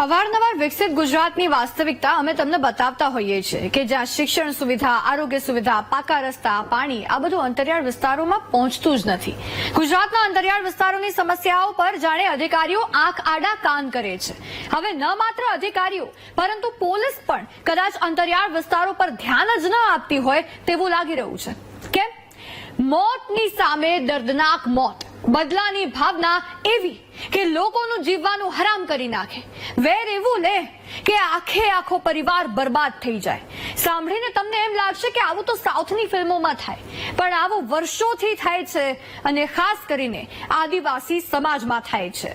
અવારનવાર વિકસિત ગુજરાતની વાસ્તવિકતા અમે તમને બતાવતા હોઈએ છીએ કે જ્યાં શિક્ષણ સુવિધા, આરોગ્ય સુવિધા, પાકા રસ્તા, પાણી, આ બધું અંતરિયાળ વિસ્તારોમાં પહોંચતું જ નથી. ગુજરાતના અંતરિયાળ વિસ્તારોની સમસ્યાઓ પર જાણે અધિકારીઓ આંખ આડા કાન કરે છે. હવે ન માત્ર અધિકારીઓ, પરંતુ પોલીસ પણ કદાચ અંતરિયાળ વિસ્તારો પર ધ્યાન જ ન આપતી હોય તેવું લાગી રહ્યું છે. કેમ? મોતની સામે દર્દનાક મોત. બદલાની ભાવના એવી કે લોકોનું જીવવાનું હરામ કરી નાખે. વેર એવું લે કે આખે આખો પરિવાર બરબાદ થઈ જાય. સાંભળીને તમને એમ લાગશે કે આવું તો સાઉથની ફિલ્મોમાં થાય. પણ આવું વર્ષોથી થાય છે અને ખાસ કરીને આદિવાસી સમાજમાં થાય છે.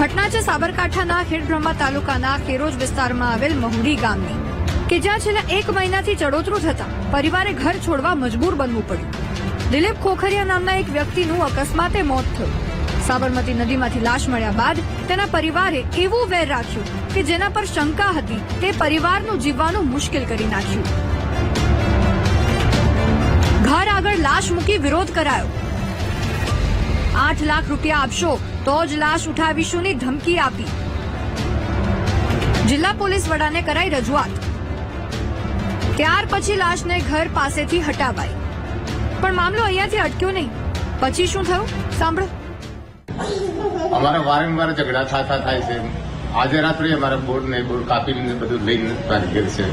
ઘટના છે સાબરકાંઠાના ખેડબ્રહ્મા તાલુકાના કેરોજ વિસ્તારમાં આવેલ મહુડી ગામની. કે જ્યાં છેલ્લા એક મહિનાથી ચડોતરું થતા પરિવારે ઘર છોડવા મજબૂર બનવું પડ્યું. દિલીપ ખોખરિયા નામના એક વ્યક્તિનું અકસ્માતે મોત થયું. સાબરમતી નદીમાંથી લાશ મળ્યા બાદ તેના પરિવારે એવું વેર રાખ્યું કે જેના પર શંકા હતી તે પરિવારનું જીવવાનું મુશ્કેલ કરી નાખ્યું. ઘર આગળ લાશ મૂકી વિરોધ કરાયો. આઠ લાખ રૂપિયા આપશો તો જ લાશ ઉઠાવીશુંની ધમકી આપી. જિલ્લા પોલીસ વડાને કરાઈ રજૂઆત. ત્યાર પછી લાશને ઘર પાસેથી હટાવાઈ. પણ મામલો અહીંયાથી અટક્યો નહીં. પછી શું થયું? સાંભળો. અમારા વારંવાર ઝઘડા થતા થાય છે. આજે રાત્રે અમારા બોર્ડ ને બોર્ડ કાપીને બધું લઈને પાછી ગયેલ છે.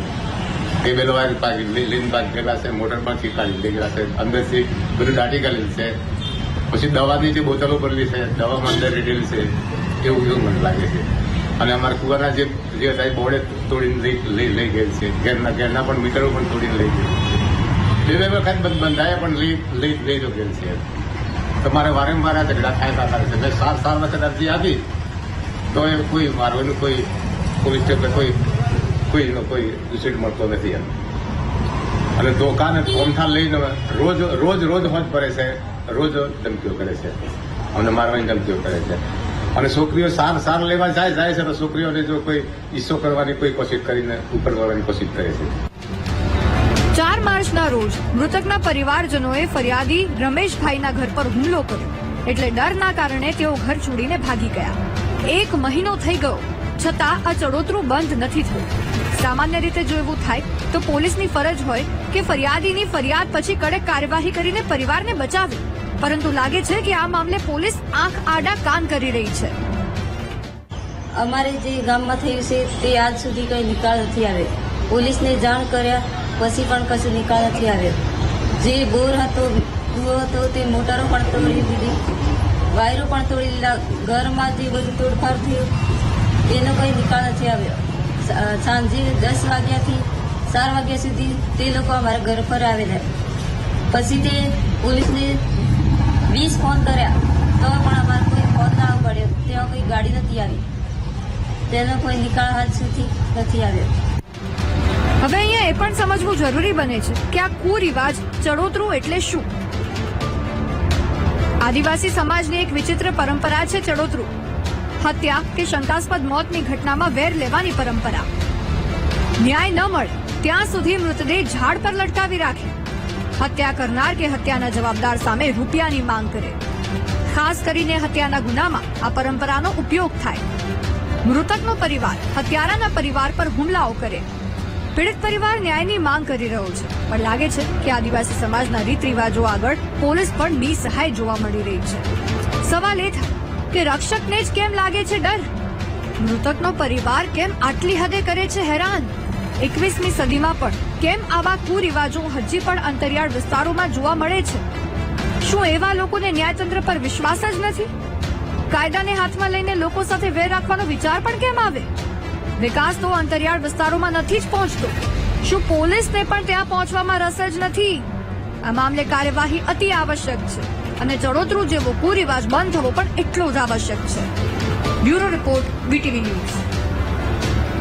ટેબલ પાછી લઈ- લઈને પાછી ગયેલા છે, મોટર મોટરમાંથી કાઢી લઈ છે. અંદરથી બધું દાટી કાઢેલ છે. પછી દવાની જે બોતલો ભરેલી છે, દવામાં અંદર રેડેલી છે, એવું એવું મને લાગે છે. અને અમારા કુવાના જે જે હતા એ બોર્ડે તોડીને લઈ લઈ ગયેલ છે. ઘરના ઘરના પણ મીટરો પણ તોડીને લઈ ગયેલ. બે બે વખત બંધાય, પણ લઈ લઈ લઈ ગયેલ છે. તમારે વારંવાર આ ઝઘડા થાય કરે છે મેં સાત સાત વખત અરજી આપી, તો એ કોઈ મારો એનું કોઈ પોલીસ સ્ટેશન કોઈ કોઈ એનો કોઈ રિસીટ મળતો નથી એમ. અને દોકાને કોમઠા લઈને રોજ રોજ રોજ હોજ ભરે છે. રોજ ધમકીઓ કરે છે. અમને મારવાની ધમકીઓ કરે છે. અને છોકરીઓ સાર સાર લેવા જાય જાય છે, તો છોકરીઓને જો કોઈ ઈસો કરવાની કોઈ કોશિશ કરીને ઉપર કરવાની કોશિશ કરે છે. ચાર માર્ચના રોજ મૃતકના પરિવારજનોએ ફરિયાદી રમેશભાઈના ઘર પર હુમલો કર્યો. એટલે ડરના કારણે તેઓ ઘર છોડીને ભાગી ગયા. એક મહિનો થઈ ગયો, છતાં આ ચડોતરું બંધ નથી થયું. સામાન્ય રીતે જો એવું થાય, તો પોલીસની ફરજ હોય કે ફરિયાદીની ફરિયાદ પછી કડક કાર્યવાહી કરીને પરિવારને બચાવે. પરંતુ લાગે છે કે આ મામલે પોલીસ આંખ આડા કાન કરી રહી છે. અમારે જે ગામમાં થયું છે, તે આજ સુધી કંઈ નિકાલ નથી આવે પોલીસને જાણ કર્યા પછી પણ કશું નિકાલ નથી આવ્યો. જે બોર હતો, કૂવો હતો, તે મોટરો પણ તોડી દીધી. વાયરો પણ તોડી ઘરમાં જે બધું તોડફાડ થયું, તેનો કંઈ નિકાલ નથી આવ્યો. સાંજે દસ વાગ્યાથી ચાર વાગ્યા સુધી તે લોકો અમારા ઘર પર આવેલા. પછી તે પોલીસને વીસ ફોન કર્યા. તો પણ અમારે કોઈ ફોન ના પડ્યો. ત્યાં કોઈ ગાડી નથી આવી. તેનો કોઈ નિકાલ હાલ સુધી નથી આવ્યો. હવે અહીંયા એ પણ સમજવું જરૂરી બને છે કે આ કુરિવાજ ચડોતરું એટલે શું? આદિવાસી સમાજની એક વિચિત્ર પરંપરા છે ચડોતરું હત્યા કે શંકાસ્પદ મોતની ઘટનામાં વેર લેવાની પરંપરા. ન્યાય ન મળે, ત્યાં સુધી મૃતદેહ ઝાડ પર લટકાવી રાખે. હત્યા કરનાર કે હત્યાના જવાબદાર સામે રૂપિયાની માંગ કરે. ખાસ કરીને હત્યાના ગુનામાં આ પરંપરાનો ઉપયોગ થાય. મૃતકનો પરિવાર હત્યારાના પરિવાર પર હુમલાઓ કરે. પીડિત પરિવાર ન્યાયની માંગ કરી રહ્યો છે. પણ લાગે છે કે આદિવાસી સમાજના રીત રિવાજો આગળ પોલીસ પણ નિસહાય જોવા મળી રહી છે. સવાલ એ થાય કે રક્ષકને જ કેમ લાગે છે ડર? મૃતકનો પરિવાર કેમ આટલી હદે કરે છે હેરાન? એકવીસમી સદીમાં પણ કેમ આવા કુરિવાજો હજી પણ અંતરિયાળ વિસ્તારોમાં જોવા મળે છે? શું એવા લોકોને ન્યાયતંત્ર પર વિશ્વાસ જ નથી? કાયદાને હાથમાં લઈને લોકો સાથે વેર રાખવાનો વિચાર પણ કેમ આવે? વિકાસ તો અંતરિયાળ વિસ્તારોમાં નથી જ પહોંચતો. શું પોલીસને પણ ત્યાં પહોંચવામાં રસ જ નથી? આ મામલે કાર્યવાહી અતિ આવશ્યક છે અને ચડોતરું જેવો કુરિવાજ બંધ થવો પણ એટલો જ આવશ્યક છે. Bureau report BTV news.